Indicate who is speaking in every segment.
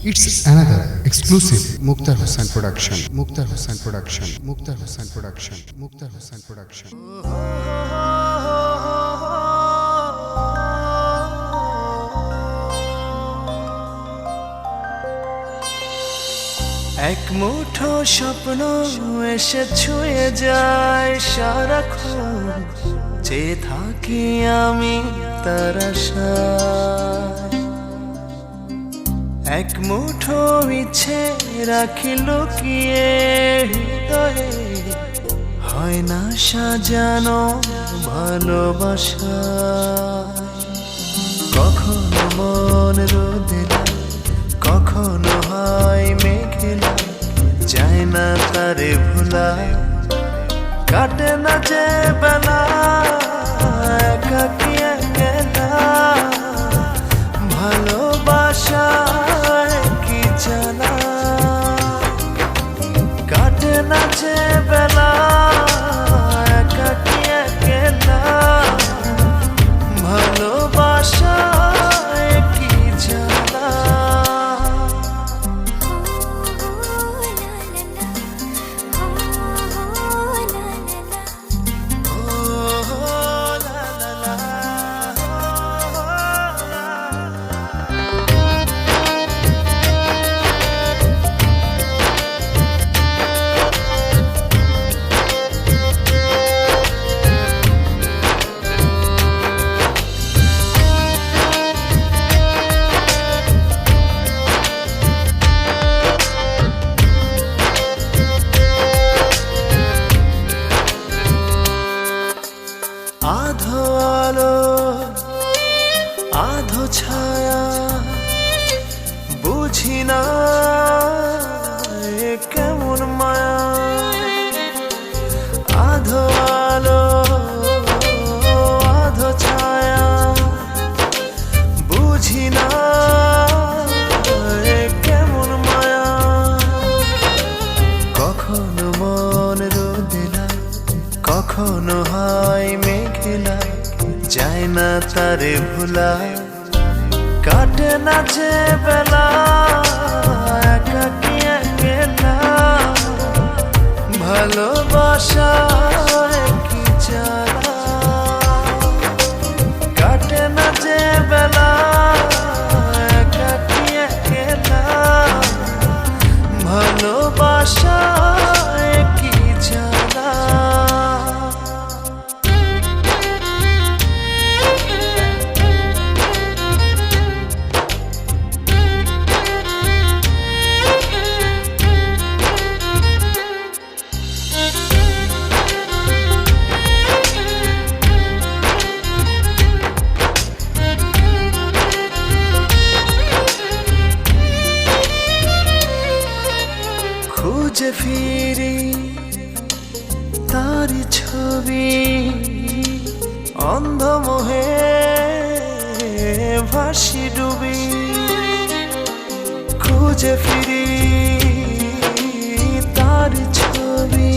Speaker 1: It's another exclusive Mukhtar Hussain production. Mukhtar Hussain production. Mukhtar Hussain production. Mukhtar Hussain production.
Speaker 2: এক মুঠো স্বপ্ন এসে ছুঁয়ে যায় সারাক্ষণ যে থাকি আমি তার। এক মুঠো ইচ্ছে রাখি লুকিয়ে হৃদয়ে? হয় না সাজানো ভালোবাসা। কখনো মন রোদেলা কখনো হয় মেঘেলা যায় না তারে ভোলা। কাটে না যে বেলা কখনো হয় মেঘলা যায় না তারে ভোলা। কাটে না যে বেলা একাকি একেলা। ভালোবাসা খুঁজে ফিরি তারি ছবি অন্ধমোহে ভাসি ডুবি। খুঁজে ফিরি তারি ছবি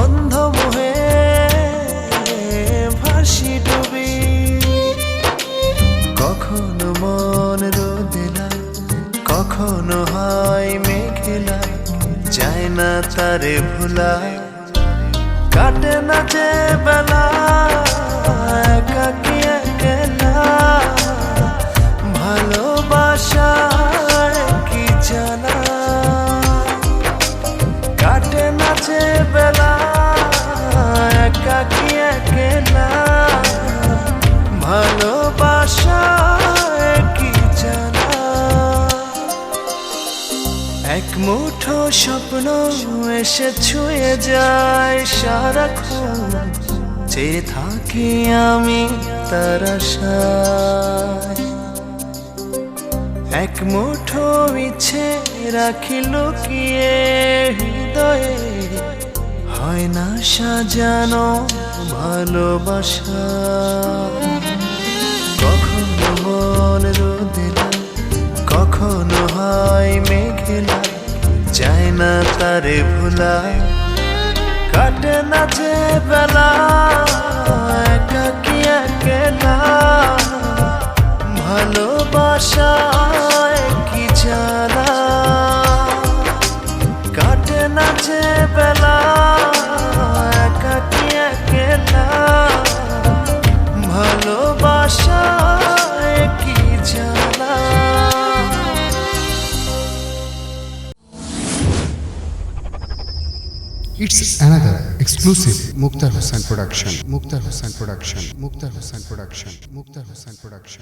Speaker 2: অন্ধমোহে ভাসি ডুবি। কখনো মন রোদেলা কখনো হয় মেঘেলা যায় না তারে ভোলা কাটে না যে বেলা একাকি একেলা? ভালোবাসা কি জানা কাটে না যে বেলা একাকি একেলা? ভালোবাসা এক মুঠো স্বপ্ন এসে ছুঁয়ে যায় সারাক্ষণ যে থাকি আমি তার এক মুঠো ইচ্ছে রাখি লুকিয়ে হৃদয়ে। হয় না সাজানো ভালোবাসা কখনো মন রোদেলা কখনো হয় মেঘেলা না তারে ভোলা। কাটে না যে বেলা।
Speaker 1: It's another exclusive Mukhtar Hussain production. Mukhtar Hussain production. Mukhtar Hussain production. Mukhtar Hussain production.